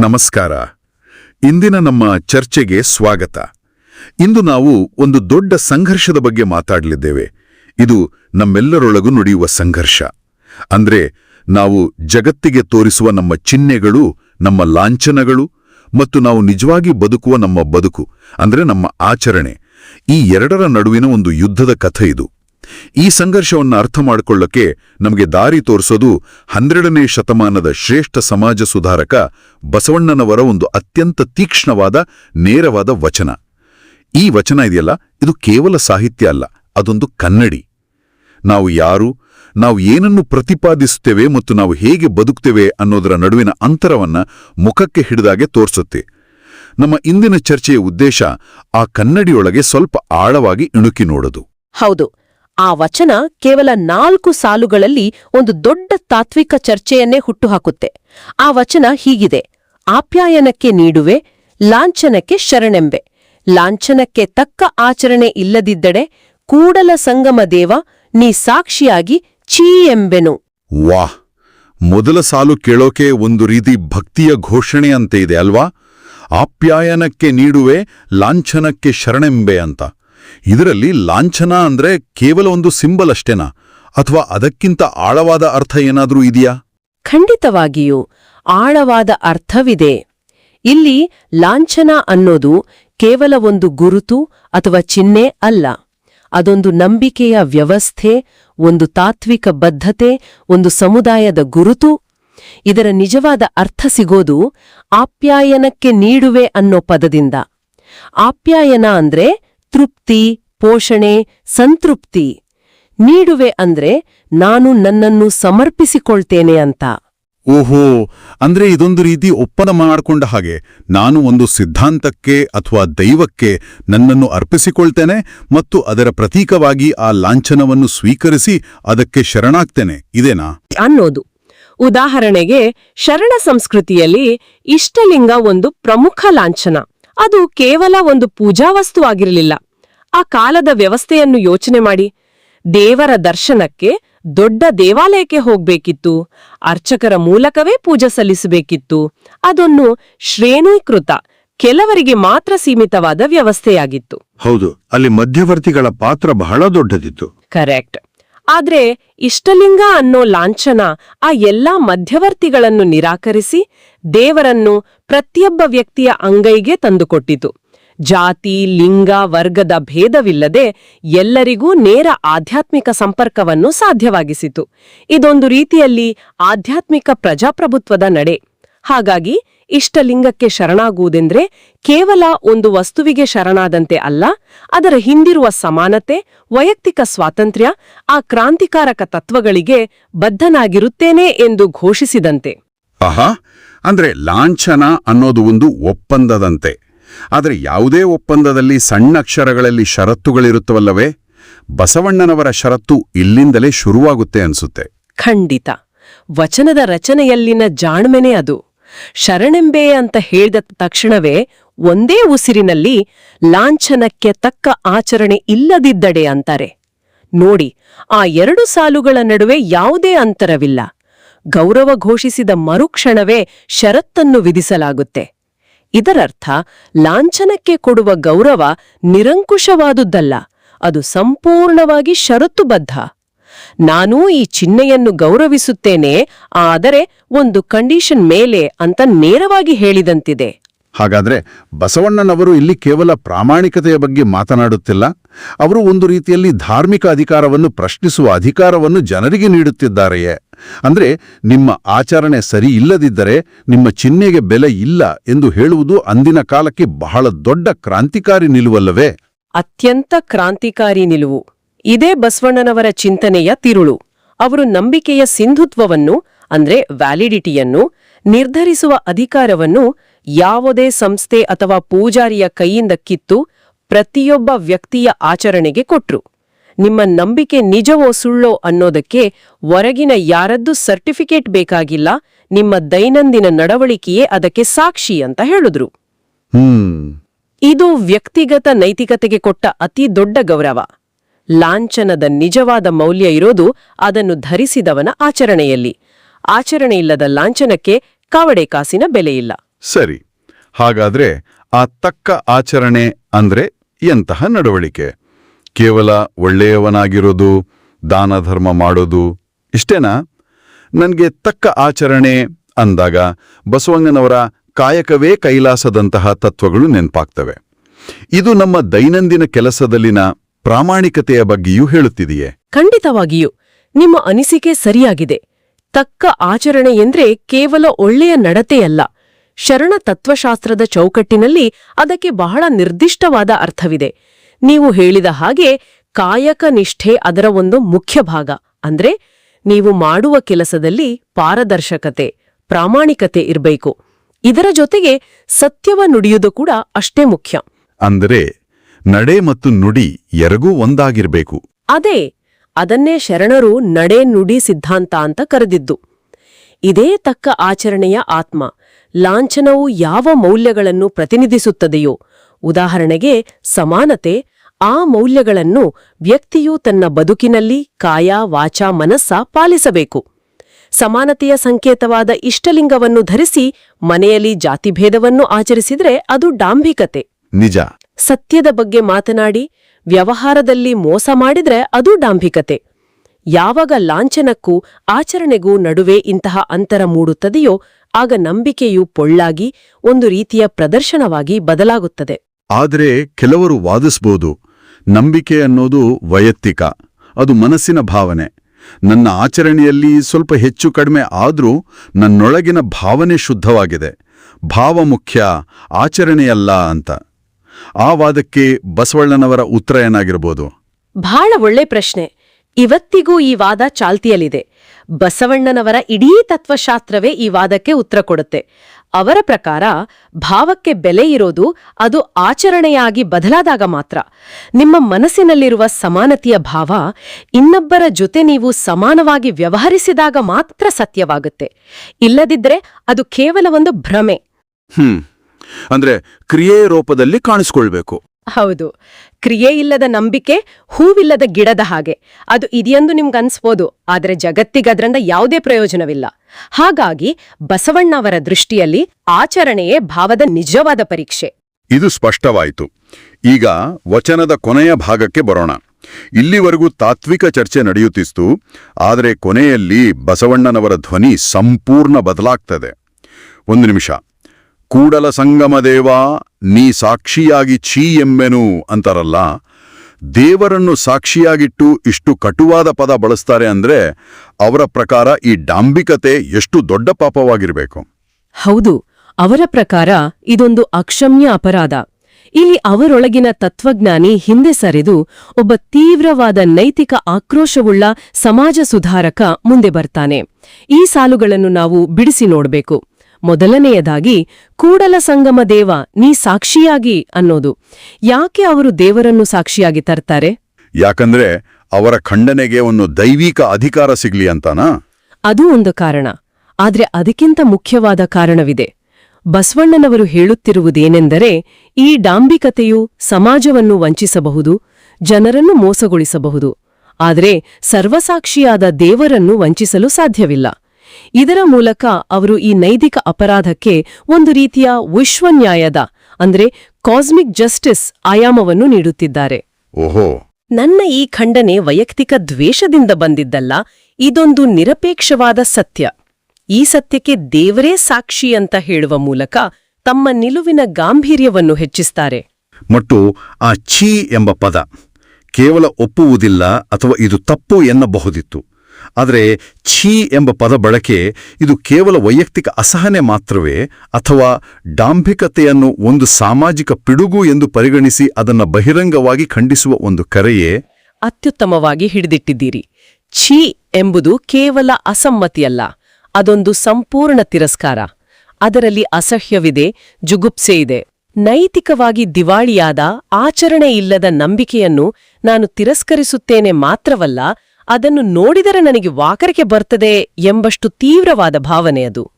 ನಮಸ್ಕಾರ. ಇಂದಿನ ನಮ್ಮ ಚರ್ಚೆಗೆ ಸ್ವಾಗತ. ಇಂದು ನಾವು ಒಂದು ದೊಡ್ಡ ಸಂಘರ್ಷದ ಬಗ್ಗೆ ಮಾತಾಡಲಿದ್ದೇವೆ. ಇದು ನಮ್ಮೆಲ್ಲರೊಳಗೂ ನುಡಿಯುವ ಸಂಘರ್ಷ. ಅಂದ್ರೆ ನಾವು ಜಗತ್ತಿಗೆ ತೋರಿಸುವ ನಮ್ಮ ಚಿಹ್ನೆಗಳು, ನಮ್ಮ ಲಾಂಛನಗಳು ಮತ್ತು ನಾವು ನಿಜವಾಗಿ ಬದುಕುವ ನಮ್ಮ ಬದುಕು, ಅಂದ್ರೆ ನಮ್ಮ ಆಚರಣೆ. ಈ ಎರಡರ ನಡುವಿನ ಒಂದು ಯುದ್ಧದ ಕಥೆ ಇದು. ಈ ಸಂಘರ್ಷವನ್ನು ಅರ್ಥ ಮಾಡಿಕೊಳ್ಳಕ್ಕೆ ನಮಗೆ ದಾರಿ ತೋರಿಸೋದು ಹನ್ನೆರಡನೇ ಶತಮಾನದ ಶ್ರೇಷ್ಠ ಸಮಾಜ ಸುಧಾರಕ ಬಸವಣ್ಣನವರ ಒಂದು ಅತ್ಯಂತ ತೀಕ್ಷ್ಣವಾದ, ನೇರವಾದ ವಚನ. ಈ ವಚನ ಇದೆಯಲ್ಲ? ಇದು ಕೇವಲ ಸಾಹಿತ್ಯ ಅಲ್ಲ, ಅದೊಂದು ಕನ್ನಡಿ. ನಾವು ಯಾರು? ನಾವು ಏನನ್ನು ಪ್ರತಿಪಾದಿಸುತ್ತೇವೆ ಮತ್ತು ನಾವು ಹೇಗೆ ಬದುಕ್ತೇವೆ ಅನ್ನೋದರ ನಡುವಿನ ಅಂತರವನ್ನ ಮುಖಕ್ಕೆ ಹಿಡಿದಾಗೆ ತೋರಿಸುತ್ತೆ. ನಮ್ಮ ಇಂದಿನ ಚರ್ಚೆಯ ಉದ್ದೇಶ ಆ ಕನ್ನಡಿಯೊಳಗೆ ಸ್ವಲ್ಪ ಆಳವಾಗಿ ಇಣುಕಿ ನೋಡೋದು. ಹೌದು. ಆ ವಚನ ಕೇವಲ ನಾಲ್ಕು ಸಾಲುಗಳಲ್ಲಿ ಒಂದು ದೊಡ್ಡ ತಾತ್ವಿಕ ಚರ್ಚೆಯನ್ನೇ ಹುಟ್ಟುಹಾಕುತ್ತೆ. ಆ ವಚನ ಹೀಗಿದೆ. ಆಪ್ಯಾಯನಕ್ಕೆ ನೀಡುವೆ, ಲಾಂಛನಕ್ಕೆ ಶರಣೆಂಬೆ. ಲಾಂಛನಕ್ಕೆ ತಕ್ಕ ಆಚರಣೆ ಇಲ್ಲದಿದ್ದಡೆ ಕೂಡಲ ಸಂಗಮ ದೇವ, ನೀ ಸಾಕ್ಷಿಯಾಗಿ ಚೀ ಎಂಬೆನು ವಾಹ್! ಮೊದಲ ಸಾಲು ಕೇಳೋಕೆ ಒಂದು ರೀತಿ ಭಕ್ತಿಯ ಘೋಷಣೆ ಅಂತ ಇದೆ ಅಲ್ವಾ? ಆಪ್ಯಾಯನಕ್ಕೆ ನೀಡುವೆ, ಲಾಂಛನಕ್ಕೆ ಶರಣೆಂಬೆ ಅಂತ. ಇದರಲ್ಲಿ ಲಾಂಛನ ಅಂದ್ರೆ ಕೇವಲ ಒಂದು ಸಿಂಬಲ್ ಅಷ್ಟೇನಾ? ಅಥವಾ ಅದಕ್ಕಿಂತ ಆಳವಾದ ಅರ್ಥ ಏನಾದರೂ ಇದೆಯಾ? ಖಂಡಿತವಾಗಿಯೂ, ಆಳವಾದ ಅರ್ಥವಿದೆ. ಇಲ್ಲಿ ಲಾಂಛನ ಅನ್ನೋದು ಕೇವಲ ಒಂದು ಗುರುತು ಅಥವಾ ಚಿಹ್ನೆ ಅಲ್ಲ. ಅದೊಂದು ನಂಬಿಕೆಯ ವ್ಯವಸ್ಥೆ, ಒಂದು ತಾತ್ವಿಕ ಬದ್ಧತೆ, ಒಂದು ಸಮುದಾಯದ ಗುರುತು. ಇದರ ನಿಜವಾದ ಅರ್ಥ ಸಿಗೋದು ಆಪ್ಯಾಯನಕ್ಕೆ ನೀಡುವೆ ಅನ್ನೋ ಪದದಿಂದ. ಆಪ್ಯಾಯನ ಅಂದ್ರೆ ತೃಪ್ತಿ ಪೋಷಣೆ ಸಂತೃಪ್ತಿ ನೀಡುವೆ ಅಂದ್ರೆ ನಾನು ನನ್ನನ್ನು ಸಮರ್ಪಿಸಿಕೊಳ್ತೇನೆ ಅಂತ. ಓಹೋ ಅಂದ್ರೆ ಇದೊಂದು ರೀತಿ ಒಪ್ಪಂದ ಮಾಡಿಕೊಂಡ ಹಾಗೆ ನಾನು ಒಂದು ಸಿದ್ಧಾಂತಕ್ಕೆ ಅಥವಾ ದೈವಕ್ಕೆ ನನ್ನನ್ನು ಅರ್ಪಿಸಿಕೊಳ್ತೇನೆ ಮತ್ತು ಅದರ ಪ್ರತೀಕವಾಗಿ ಆ ಲಾಂಛನವನ್ನು ಸ್ವೀಕರಿಸಿ ಅದಕ್ಕೆ ಶರಣಾಗ್ತೇನೆ ಇದೇನಾ? ಅನ್ನೋದು. ಉದಾಹರಣೆಗೆ ಶರಣ ಸಂಸ್ಕೃತಿಯಲ್ಲಿ ಇಷ್ಟಲಿಂಗ ಒಂದು ಪ್ರಮುಖ ಲಾಂಛನ. ಅದು ಕೇವಲ ಒಂದು ಪೂಜಾ ವಸ್ತುವಾಗಿರಲಿಲ್ಲ ಆ ಕಾಲದ ವ್ಯವಸ್ಥೆಯನ್ನು ಯೋಚನೆ ಮಾಡಿ ದೇವರ ದರ್ಶನಕ್ಕೆ ದೊಡ್ಡ ದೇವಾಲಯಕ್ಕೆ ಹೋಗ್ಬೇಕಿತ್ತು. ಅರ್ಚಕರ ಮೂಲಕವೇ ಪೂಜೆ ಸಲ್ಲಿಸಬೇಕಿತ್ತು. ಅದೊಂದು ಶ್ರೇಣೀಕೃತ ಕೆಲವರಿಗೆ ಮಾತ್ರ ಸೀಮಿತವಾದ ವ್ಯವಸ್ಥೆಯಾಗಿತ್ತು. ಹೌದು ಅಲ್ಲಿ ಮಧ್ಯವರ್ತಿಗಳ ಪಾತ್ರ ಬಹಳ ದೊಡ್ಡದಿತ್ತು. ಕರೆಕ್ಟ್. ಆದ್ರೆ ಇಷ್ಟಲಿಂಗ ಅನ್ನೋ ಲಾಂಛನ ಆ ಎಲ್ಲಾ ಮಧ್ಯವರ್ತಿಗಳನ್ನು ನಿರಾಕರಿಸಿ ದೇವರನ್ನು ಪ್ರತಿಯೊಬ್ಬ ವ್ಯಕ್ತಿಯ ಅಂಗೈಗೆ ತಂದುಕೊಟ್ಟಿತು. ಜಾತಿ, ಲಿಂಗ, ವರ್ಗದ ಭೇದವಿಲ್ಲದೆ ಎಲ್ಲರಿಗೂ ನೇರ ಆಧ್ಯಾತ್ಮಿಕ ಸಂಪರ್ಕವನ್ನು ಸಾಧ್ಯವಾಗಿಸಿತು. ಇದೊಂದು ರೀತಿಯಲ್ಲಿ ಆಧ್ಯಾತ್ಮಿಕ ಪ್ರಜಾಪ್ರಭುತ್ವದ ನಡೆ. ಹಾಗಾಗಿ ಇಷ್ಟಲಿಂಗಕ್ಕೆ ಶರಣಾಗುವುದೆಂದ್ರೆ ಕೇವಲ ಒಂದು ವಸ್ತುವಿಗೆ ಶರಣಾದಂತೆ ಅಲ್ಲ, ಅದರ ಹಿಂದಿರುವ ಸಮಾನತೆ, ವೈಯಕ್ತಿಕ ಸ್ವಾತಂತ್ರ್ಯ, ಆ ಕ್ರಾಂತಿಕಾರಕ ತತ್ವಗಳಿಗೆ ಬದ್ಧನಾಗಿರುತ್ತೇನೆ ಎಂದು ಘೋಷಿಸಿದಂತೆ. ಆಹಾ! ಅಂದ್ರೆ ಲಾಂಛನ ಅನ್ನೋದು ಒಂದು ಒಪ್ಪಂದದಂತೆ. ಆದರೆ ಯಾವುದೇ ಒಪ್ಪಂದದಲ್ಲಿ ಸಣ್ಣ ಅಕ್ಷರಗಳಲ್ಲಿ ಷರತ್ತುಗಳಿರುತ್ತವಲ್ಲವೇ, ಬಸವಣ್ಣನವರ ಷರತ್ತು ಇಲ್ಲಿಂದಲೇ ಶುರುವಾಗುತ್ತೆ ಅನ್ಸುತ್ತೆ. ಖಂಡಿತ. ವಚನದ ರಚನೆಯಲ್ಲಿನ ಜಾಣ್ಮೆನೆ ಅದು. ಶರಣೆಂಬೆ ಅಂತ ಹೇಳಿದ ತಕ್ಷಣವೇ ಒಂದೇ ಉಸಿರಿನಲ್ಲಿ ಲಾಂಛನಕ್ಕೆ ತಕ್ಕ ಆಚರಣೆ ಇಲ್ಲದಿದ್ದಡೆ ಅಂತಾರೆ. ನೋಡಿ, ಆ ಎರಡು ಸಾಲುಗಳ ನಡುವೆ ಯಾವುದೇ ಅಂತರವಿಲ್ಲ. ಗೌರವ ಘೋಷಿಸಿದ ಮರುಕ್ಷಣವೇ ಷರತ್ತನ್ನು ವಿಧಿಸಲಾಗುತ್ತೆ. ಇದರರ್ಥ, ಲಾಂಛನಕ್ಕೆ ಕೊಡುವ ಗೌರವ ನಿರಂಕುಶವಾದುದಲ್ಲ ಅದು ಸಂಪೂರ್ಣವಾಗಿ ಷರತ್ತುಬದ್ಧ. ನಾನೂ ಈ ಚಿಹ್ನೆಯನ್ನು ಗೌರವಿಸುತ್ತೇನೆ, ಆದರೆ ಒಂದು ಕಂಡೀಷನ್ ಮೇಲೆ ಅಂತ ನೇರವಾಗಿ ಹೇಳಿದಂತಿದೆ. ಹಾಗಾದ್ರೆ ಬಸವಣ್ಣನವರು ಇಲ್ಲಿ ಕೇವಲ ಪ್ರಾಮಾಣಿಕತೆಯ ಬಗ್ಗೆ ಮಾತನಾಡುತ್ತಿಲ್ಲ. ಅವರು ಒಂದು ರೀತಿಯಲ್ಲಿ ಧಾರ್ಮಿಕ ಅಧಿಕಾರವನ್ನು ಪ್ರಶ್ನಿಸುವ ಅಧಿಕಾರವನ್ನು ಜನರಿಗೆ ನೀಡುತ್ತಿದ್ದಾರೆಯೇ? ಅಂದ್ರೆ ನಿಮ್ಮ ಆಚರಣೆ ಸರಿ ಇಲ್ಲದಿದ್ದರೆ ನಿಮ್ಮ ಚಿಹ್ನೆಗೆ ಬೆಲೆ ಇಲ್ಲ ಎಂದು ಹೇಳುವುದು ಅಂದಿನ ಕಾಲಕ್ಕೆ ಬಹಳ ದೊಡ್ಡ ಕ್ರಾಂತಿಕಾರಿ ನಿಲುವಲ್ಲವೇ? ಅತ್ಯಂತ ಕ್ರಾಂತಿಕಾರಿ ನಿಲುವು. ಇದೇ ಬಸವಣ್ಣನವರ ಚಿಂತನೆಯ ತಿರುಳು. ಅವರು ನಂಬಿಕೆಯ ಸಿಂಧುತ್ವವನ್ನು, ಅಂದ್ರೆ ವ್ಯಾಲಿಡಿಟಿಯನ್ನು, ನಿರ್ಧರಿಸುವ ಅಧಿಕಾರವನ್ನು ಯಾವುದೇ ಸಂಸ್ಥೆ ಅಥವಾ ಪೂಜಾರಿಯ ಕೈಯಿಂದ ಕಿತ್ತು ಪ್ರತಿಯೊಬ್ಬ ವ್ಯಕ್ತಿಯ ಆಚರಣೆಗೆ ಕೊಟ್ರು. ನಿಮ್ಮ ನಂಬಿಕೆ ನಿಜವೋ ಸುಳ್ಳೋ ಅನ್ನೋದಕ್ಕೆ ಹೊರಗಿನ ಯಾರದ್ದು ಸರ್ಟಿಫಿಕೇಟ್ ಬೇಕಾಗಿಲ್ಲ ನಿಮ್ಮ ದೈನಂದಿನ ನಡವಳಿಕೆಯೇ ಅದಕ್ಕೆ ಸಾಕ್ಷಿ ಅಂತ ಹೇಳಿದ್ರು. ಇದು ವ್ಯಕ್ತಿಗತ ನೈತಿಕತೆಗೆ ಕೊಟ್ಟ ಅತಿ ದೊಡ್ಡ ಗೌರವ. ಲಾಂಛನದ ನಿಜವಾದ ಮೌಲ್ಯ ಇರೋದು ಅದನ್ನು ಧರಿಸಿದವನ ಆಚರಣೆಯಲ್ಲಿ. ಆಚರಣೆಯಿಲ್ಲದ ಲಾಂಛನಕ್ಕೆ ಕಾವಡೆ ಕಾಸಿನ ಬೆಲೆಯಿಲ್ಲ ಸರಿ, ಹಾಗಾದ್ರೆ ಆ ತಕ್ಕ ಆಚರಣೆ ಅಂದ್ರೆ ಎಂತಹ ನಡವಳಿಕೆ? ಕೇವಲ ಒಳ್ಳೆಯವನಾಗಿರೋದು ದಾನ ಧರ್ಮ ಮಾಡೋದು ಇಷ್ಟೇನಾ? ನನಗೆ ತಕ್ಕ ಆಚರಣೆ ಅಂದಾಗ ಬಸವಣ್ಣನವರ ಕಾಯಕವೇ ಕೈಲಾಸದಂತಹ ತತ್ವಗಳು ನೆನಪಾಗ್ತವೆ. ಇದು ನಮ್ಮ ದೈನಂದಿನ ಕೆಲಸದಲ್ಲಿನ ಪ್ರಾಮಾಣಿಕತೆಯ ಬಗ್ಗೆಯೂ ಹೇಳುತ್ತಿದೆಯೇ? ಖಂಡಿತವಾಗಿಯೂ. ನಿಮ್ಮ ಅನಿಸಿಕೆ ಸರಿಯಾಗಿದೆ. ತಕ್ಕ ಆಚರಣೆ ಎಂದ್ರೆ ಕೇವಲ ಒಳ್ಳೆಯ ನಡತೆಯಲ್ಲ. ಶರಣ ತತ್ವಶಾಸ್ತ್ರದ ಚೌಕಟ್ಟಿನಲ್ಲಿ ಅದಕ್ಕೆ ಬಹಳ ನಿರ್ದಿಷ್ಟವಾದ ಅರ್ಥವಿದೆ. ನೀವು ಹೇಳಿದ ಹಾಗೆ ಕಾಯಕ ನಿಷ್ಠೆ ಅದರ ಒಂದು ಮುಖ್ಯ ಭಾಗ. ಅಂದ್ರೆ ನೀವು ಮಾಡುವ ಕೆಲಸದಲ್ಲಿ ಪಾರದರ್ಶಕತೆ ಪ್ರಾಮಾಣಿಕತೆ ಇರಬೇಕು. ಇದರ ಜೊತೆಗೆ ಸತ್ಯವ ನುಡಿಯುವುದು ಕೂಡ ಅಷ್ಟೇ ಮುಖ್ಯ. ಅಂದರೆ ನಡೆ ಮತ್ತು ನುಡಿ ಎರಗೂ ಒಂದಾಗಿರಬೇಕು. ಅದೇ ಅದನ್ನೇ ಶರಣರು ನಡೆ ನುಡಿ ಸಿದ್ಧಾಂತ ಅಂತ ಕರೆದಿದ್ದು. ಇದೇ ತಕ್ಕ ಆಚರಣೆಯ ಆತ್ಮ. ಲಾಂಛನವು ಯಾವ ಮೌಲ್ಯಗಳನ್ನು ಪ್ರತಿನಿಧಿಸುತ್ತದೆಯೋ ಉದಾಹರಣೆಗೆ ಸಮಾನತೆ ಆ ಮೌಲ್ಯಗಳನ್ನು ವ್ಯಕ್ತಿಯು ತನ್ನ ಬದುಕಿನಲ್ಲಿ ಕಾಯ ವಾಚ ಮನಸ್ಸ ಪಾಲಿಸಬೇಕು. ಸಮಾನತೆಯ ಸಂಕೇತವಾದ ಇಷ್ಟಲಿಂಗವನ್ನು ಧರಿಸಿ ಮನೆಯಲ್ಲಿ ಜಾತಿಭೇದವನ್ನು ಆಚರಿಸಿದರೆ ಅದು ಡಾಂಭಿಕತೆ. ನಿಜ. ಸತ್ಯದ ಬಗ್ಗೆ ಮಾತನಾಡಿ ವ್ಯವಹಾರದಲ್ಲಿ ಮೋಸ ಮಾಡಿದ್ರೆ ಅದು ಡಾಂಭಿಕತೆ. ಯಾವಾಗ ಲಾಂಛನಕ್ಕೂ ಆಚರಣೆಗೂ ನಡುವೆ ಇಂತಹ ಅಂತರ ಮೂಡುತ್ತದೆಯೋ ಆಗ ನಂಬಿಕೆಯು ಪೊಳ್ಳಾಗಿ ಒಂದು ರೀತಿಯ ಪ್ರದರ್ಶನವಾಗಿ ಬದಲಾಗುತ್ತದೆ. ಆದರೆ ಕೆಲವರು ವಾದಿಸಬಹುದು ನಂಬಿಕೆ ಅನ್ನೋದು ವೈಯಕ್ತಿಕ ಅದು ಮನಸ್ಸಿನ ಭಾವನೆ. ನನ್ನ ಆಚರಣೆಯಲ್ಲಿ ಸ್ವಲ್ಪ ಹೆಚ್ಚು ಕಡಿಮೆ ಆದರೂ ನನ್ನೊಳಗಿನ ಭಾವನೆ ಶುದ್ಧವಾಗಿದೆ. ಭಾವ ಮುಖ್ಯ ಆಚರಣೆಯಲ್ಲ ಅಂತ. ಆ ವಾದಕ್ಕೆ ಬಸವಣ್ಣನವರ ಉತ್ತರ ಏನಾಗಿರಬಹುದು ಬಹಳ ಒಳ್ಳೆ ಪ್ರಶ್ನೆ. ಇವತ್ತಿಗೂ ಈ ವಾದ ಚಾಲ್ತಿಯಲ್ಲಿದೆ. ಬಸವಣ್ಣನವರ ಇಡೀ ತತ್ವಶಾಸ್ತ್ರವೇ ಈ ವಾದಕ್ಕೆ ಉತ್ತರ ಕೊಡುತ್ತೆ. ಅವರ ಪ್ರಕಾರ ಭಾವಕ್ಕೆ ಬೆಲೆ ಇರೋದು ಅದು ಆಚರಣೆಯಾಗಿ ಬದಲಾದಾಗ ಮಾತ್ರ. ನಿಮ್ಮ ಮನಸ್ಸಿನಲ್ಲಿರುವ ಸಮಾನತೆಯ ಭಾವ ಇನ್ನೊಬ್ಬರ ಜೊತೆ ನೀವು ಸಮಾನವಾಗಿ ವ್ಯವಹರಿಸಿದಾಗ ಮಾತ್ರ ಸತ್ಯವಾಗುತ್ತೆ. ಇಲ್ಲದಿದ್ರೆ ಅದು ಕೇವಲ ಒಂದು ಭ್ರಮೆ. ಅಂದ್ರೆ ಕ್ರಿಯೆ ರೂಪದಲ್ಲಿ ಕಾಣಿಸ್ಕೊಳ್ಬೇಕು. ಹೌದು. ಕ್ರಿಯೆ ಇಲ್ಲದ ನಂಬಿಕೆ, ಹೂವಿಲ್ಲದ ಗಿಡದ ಹಾಗೆ. ಅದು ಇದೆಯೆಂದು ನಿಮ್ಗನ್ಸ್ಬೋದು ಆದರೆ ಜಗತ್ತಿಗದ್ರಿಂದ ಯಾವುದೇ ಪ್ರಯೋಜನವಿಲ್ಲ. ಹಾಗಾಗಿ ಬಸವಣ್ಣವರ ದೃಷ್ಟಿಯಲ್ಲಿ ಆಚರಣೆಯೇ ಭಾವದ ನಿಜವಾದ ಪರೀಕ್ಷೆ. ಇದು ಸ್ಪಷ್ಟವಾಯಿತು. ಈಗ ವಚನದ ಕೊನೆಯ ಭಾಗಕ್ಕೆ ಬರೋಣ. ಇಲ್ಲಿವರೆಗೂ ತಾತ್ವಿಕ ಚರ್ಚೆ ನಡೆಯುತ್ತಿತ್ತು, ಆದರೆ ಕೊನೆಯಲ್ಲಿ ಬಸವಣ್ಣನವರ ಧ್ವನಿ ಸಂಪೂರ್ಣ ಬದಲಾಗ್ತದೆ. ಒಂದು ನಿಮಿಷ. ಕೂಡಲ ಸಂಗಮ ದೇವ, ನೀ ಸಾಕ್ಷಿಯಾಗಿ ಛೀ ಎಂಬೆನು ಅಂತಾರಲ್ಲ. ದೇವರನ್ನು ಸಾಕ್ಷಿಯಾಗಿಟ್ಟು ಇಷ್ಟು ಕಟುವಾದ ಪದ ಬಳಸ್ತಾರೆ ಅಂದ್ರೆ ಅವರ ಪ್ರಕಾರ ಈ ಡಾಂಬಿಕತೆ ಎಷ್ಟು ದೊಡ್ಡ ಪಾಪವಾಗಿರಬೇಕು. ಹೌದು, ಅವರ ಪ್ರಕಾರ ಇದೊಂದು ಅಕ್ಷಮ್ಯ ಅಪರಾಧ. ಇಲ್ಲಿ ಅವರೊಳಗಿನ ತತ್ವಜ್ಞಾನಿ ಹಿಂದೆ ಸರಿದು ಒಬ್ಬ ತೀವ್ರವಾದ ನೈತಿಕ ಆಕ್ರೋಶವುಳ್ಳ ಸಮಾಜ ಸುಧಾರಕ ಮುಂದೆ ಬರ್ತಾನೆ. ಈ ಸಾಲುಗಳನ್ನು ನಾವು ಬಿಡಿಸಿ ನೋಡ್ಬೇಕು. ಮೊದಲನೆಯದಾಗಿ ಕೂಡಲ ಸಂಗಮ ದೇವ ನೀ ಸಾಕ್ಷಿಯಾಗಿ ಅನ್ನೋದು. ಯಾಕೆ ಅವರು ದೇವರನ್ನು ಸಾಕ್ಷಿಯಾಗಿ ತರ್ತಾರೆ? ಯಾಕಂದ್ರೆ ಅವರ ಖಂಡನೆಗೆ ಒಂದು ದೈವಿಕ ಅಧಿಕಾರ ಸಿಗ್ಲಿ ಅಂತಾನಾ? ಅದೂ ಒಂದು ಕಾರಣ. ಆದ್ರೆ ಅದಕ್ಕಿಂತ ಮುಖ್ಯವಾದ ಕಾರಣವಿದೆ. ಬಸವಣ್ಣನವರು ಹೇಳುತ್ತಿರುವುದೇನೆಂದರೆ ಈ ಡಾಂಬಿಕತೆಯು ಸಮಾಜವನ್ನು ವಂಚಿಸಬಹುದು ಜನರನ್ನು ಮೋಸಗೊಳಿಸಬಹುದು. ಆದರೆ ಸರ್ವಸಾಕ್ಷಿಯಾದ ದೇವರನ್ನು ವಂಚಿಸಲು ಸಾಧ್ಯವಿಲ್ಲ. ಇದರ ಮೂಲಕ ಅವರು ಈ ನೈತಿಕ ಅಪರಾಧಕ್ಕೆ ಒಂದು ರೀತಿಯ ವಿಶ್ವನ್ಯಾಯದ ಅಂದ್ರೆ ಕಾಸ್ಮಿಕ್ ಜಸ್ಟಿಸ್ ಆಯಾಮವನ್ನು ನೀಡುತ್ತಿದ್ದಾರೆ. ಓಹೋ. ನನ್ನ ಈ ಖಂಡನೆ ವೈಯಕ್ತಿಕ ದ್ವೇಷದಿಂದ ಬಂದಿದ್ದಲ್ಲ ಇದೊಂದು ನಿರಪೇಕ್ಷವಾದ ಸತ್ಯ. ಈ ಸತ್ಯಕ್ಕೆ ದೇವರೇ ಸಾಕ್ಷಿ ಅಂತ ಹೇಳುವ ಮೂಲಕ ತಮ್ಮ ನಿಲುವಿನ ಗಾಂಭೀರ್ಯವನ್ನು ಹೆಚ್ಚಿಸ್ತಾರೆ. ಮತ್ತು ಆ ಛೀ ಎಂಬ ಪದ ಕೇವಲ ಒಪ್ಪುವುದಿಲ್ಲ ಅಥವಾ ಇದು ತಪ್ಪು ಎನ್ನಬಹುದಿತ್ತು. ಆದರೆ ಛೀ ಎಂಬ ಪದ ಬಳಕೆ ಇದು ಕೇವಲ ವೈಯಕ್ತಿಕ ಅಸಹನೆ ಮಾತ್ರವೇ ಅಥವಾ ಡಾಂಭಿಕತೆಯನ್ನು ಒಂದು ಸಾಮಾಜಿಕ ಪಿಡುಗು ಎಂದು ಪರಿಗಣಿಸಿ ಅದನ್ನು ಬಹಿರಂಗವಾಗಿ ಖಂಡಿಸುವ ಒಂದು ಕರೆಯೇ? ಅತ್ಯುತ್ತಮವಾಗಿ ಹಿಡಿದಿಟ್ಟಿದ್ದೀರಿ. ಛೀ ಎಂಬುದು ಕೇವಲ ಅಸಮ್ಮತಿಯಲ್ಲ, ಅದೊಂದು ಸಂಪೂರ್ಣ ತಿರಸ್ಕಾರ. ಅದರಲ್ಲಿ ಅಸಹ್ಯವಿದೆ, ಜುಗುಪ್ಸೆ ಇದೆ. ನೈತಿಕವಾಗಿ ದಿವಾಳಿಯಾದ ಆಚರಣೆ ಇಲ್ಲದ ನಂಬಿಕೆಯನ್ನು ನಾನು ತಿರಸ್ಕರಿಸುತ್ತೇನೆ ಮಾತ್ರವಲ್ಲ ಅದನ್ನು ನೋಡಿದರೆ ನನಗೆ ವಾಕರಿಕೆ ಬರ್ತದೆ ಎಂಬಷ್ಟು ತೀವ್ರವಾದ ಭಾವನೆ ಅದು.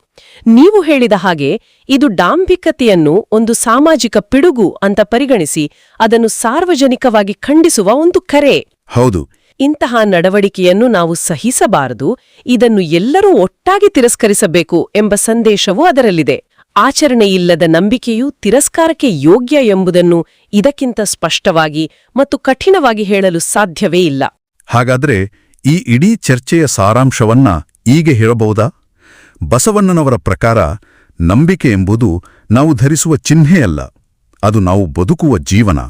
ನೀವು ಹೇಳಿದ ಹಾಗೆ ಇದು ಡಾಂಭಿಕತೆಯನ್ನು ಒಂದು ಸಾಮಾಜಿಕ ಪಿಡುಗು ಅಂತ ಪರಿಗಣಿಸಿ ಅದನ್ನು ಸಾರ್ವಜನಿಕವಾಗಿ ಖಂಡಿಸುವ ಒಂದು ಕರೆ. ಹೌದು. ಇಂತಹ ನಡವಳಿಕೆಯನ್ನು ನಾವು ಸಹಿಸಬಾರದು ಇದನ್ನು ಎಲ್ಲರೂ ಒಟ್ಟಾಗಿ ತಿರಸ್ಕರಿಸಬೇಕು ಎಂಬ ಸಂದೇಶವೂ ಅದರಲ್ಲಿದೆ. ಆಚರಣೆಯಿಲ್ಲದ ನಂಬಿಕೆಯು ತಿರಸ್ಕಾರಕ್ಕೆ ಯೋಗ್ಯ ಎಂಬುದನ್ನು ಇದಕ್ಕಿಂತ ಸ್ಪಷ್ಟವಾಗಿ ಮತ್ತು ಕಠಿಣವಾಗಿ ಹೇಳಲು ಸಾಧ್ಯವೇ ಇಲ್ಲ. ಹಾಗಾದ್ರೆ ಈ ಇಡೀ ಚರ್ಚೆಯ ಸಾರಾಂಶವನ್ನ ಹೀಗೆ ಹೇಳಬಹುದಾ? ಬಸವಣ್ಣನವರ ಪ್ರಕಾರ ನಂಬಿಕೆ ಎಂಬುದು ನಾವು ಧರಿಸುವ ಚಿಹ್ನೆಯಲ್ಲ ಅದು ನಾವು ಬದುಕುವ ಜೀವನ.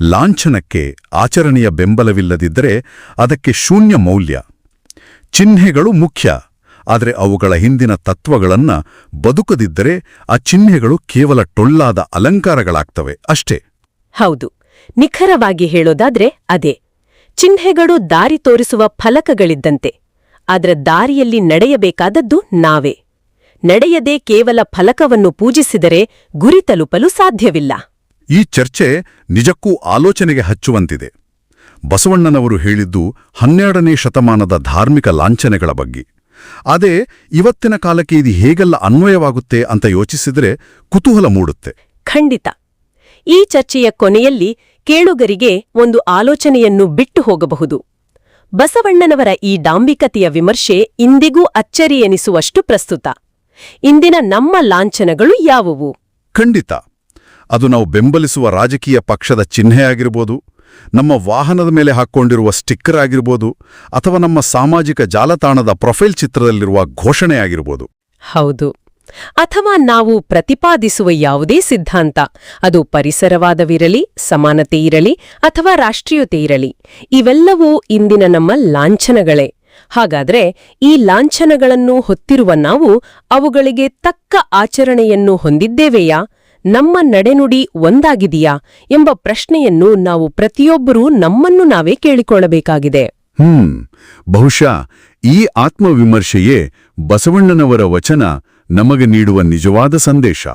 ಲಾಂಛನಕ್ಕೆ ಆಚರಣೆಯ ಬೆಂಬಲವಿಲ್ಲದಿದ್ದರೆ ಅದಕ್ಕೆ ಶೂನ್ಯ ಮೌಲ್ಯ. ಚಿಹ್ನೆಗಳು ಮುಖ್ಯ, ಆದರೆ ಅವುಗಳ ಹಿಂದಿನ ತತ್ವಗಳನ್ನ ಬದುಕದಿದ್ದರೆ ಆ ಚಿಹ್ನೆಗಳು ಕೇವಲ ಟೊಳ್ಳಾದ ಅಲಂಕಾರಗಳಾಗ್ತವೆ ಅಷ್ಟೇ. ಹೌದು, ನಿಖರವಾಗಿ ಹೇಳೋದಾದ್ರೆ ಅದೇ. ಚಿಹ್ನೆಗಳು ದಾರಿ ತೋರಿಸುವ ಫಲಕಗಳಿದ್ದಂತೆ. ಅದರ ದಾರಿಯಲ್ಲಿ ನಡೆಯಬೇಕಾದದ್ದು ನಾವೇ. ನಡೆಯದೆ ಕೇವಲ ಫಲಕವನ್ನು ಪೂಜಿಸಿದರೆ ಗುರಿ ತಲುಪಲು ಸಾಧ್ಯವಿಲ್ಲ. ಈ ಚರ್ಚೆ ನಿಜಕ್ಕೂ ಆಲೋಚನೆಗೆ ಹಚ್ಚುವಂತಿದೆ. ಬಸವಣ್ಣನವರು ಹೇಳಿದ್ದು ಹನ್ನೆರಡನೇ ಶತಮಾನದ ಧಾರ್ಮಿಕ ಲಾಂಛನೆಗಳ ಬಗ್ಗೆ. ಅದೇ ಇವತ್ತಿನ ಕಾಲಕ್ಕೆ ಇದು ಹೇಗೆಲ್ಲ ಅನ್ವಯವಾಗುತ್ತೆ ಅಂತ ಯೋಚಿಸಿದರೆ ಕುತೂಹಲ ಮೂಡುತ್ತೆ. ಖಂಡಿತ. ಈ ಚರ್ಚೆಯ ಕೊನೆಯಲ್ಲಿ ಕೇಳುಗರಿಗೆ ಒಂದು ಆಲೋಚನೆಯನ್ನು ಬಿಟ್ಟು ಹೋಗಬಹುದು. ಬಸವಣ್ಣನವರ ಈ ಡಾಂಬಿಕತೆಯ ವಿಮರ್ಶೆ ಇಂದಿಗೂ ಅಚ್ಚರಿ ಎನಿಸುವಷ್ಟು ಪ್ರಸ್ತುತ. ಇಂದಿನ ನಮ್ಮ ಲಾಂಛನಗಳು ಯಾವುವು? ಖಂಡಿತ. ಅದು ನಾವು ಬೆಂಬಲಿಸುವ ರಾಜಕೀಯ ಪಕ್ಷದ ಚಿಹ್ನೆಯಾಗಿರ್ಬೋದು ನಮ್ಮ ವಾಹನದ ಮೇಲೆ ಹಾಕ್ಕೊಂಡಿರುವ ಸ್ಟಿಕ್ಕರ್ ಆಗಿರ್ಬೋದು ಅಥವಾ ನಮ್ಮ ಸಾಮಾಜಿಕ ಜಾಲತಾಣದ ಪ್ರೊಫೈಲ್ ಚಿತ್ರದಲ್ಲಿರುವ ಘೋಷಣೆಯಾಗಿರ್ಬೋದು ಹೌದು. ಅಥವಾ ನಾವು ಪ್ರತಿಪಾದಿಸುವ ಯಾವುದೇ ಸಿದ್ಧಾಂತ. ಅದು ಪರಿಸರವಾದವಿರಲಿ, ಸಮಾನತೆ ಇರಲಿ ಅಥವಾ ರಾಷ್ಟ್ರೀಯತೆ ಇರಲಿ. ಇವೆಲ್ಲವೂ ಇಂದಿನ ನಮ್ಮ ಲಾಂಛನಗಳೇ. ಹಾಗಾದ್ರೆ ಈ ಲಾಂಛನಗಳನ್ನು ಹೊತ್ತಿರುವ ನಾವು ಅವುಗಳಿಗೆ ತಕ್ಕ ಆಚರಣೆಯನ್ನು ಹೊಂದಿದ್ದೇವೆಯಾ? ನಮ್ಮ ನಡೆನುಡಿ ಒಂದಾಗಿದೆಯಾ ಎಂಬ ಪ್ರಶ್ನೆಯನ್ನು ನಾವು ಪ್ರತಿಯೊಬ್ಬರೂ ನಮ್ಮನ್ನು ನಾವೇ ಕೇಳಿಕೊಳ್ಳಬೇಕಾಗಿದೆ. ಹ್ಮ್. ಬಹುಶಃ ಈ ಆತ್ಮವಿಮರ್ಶೆಯೇ ಬಸವಣ್ಣನವರ ವಚನ ನಮಗೆ ನೀಡುವ ನಿಜವಾದ ಸಂದೇಶ.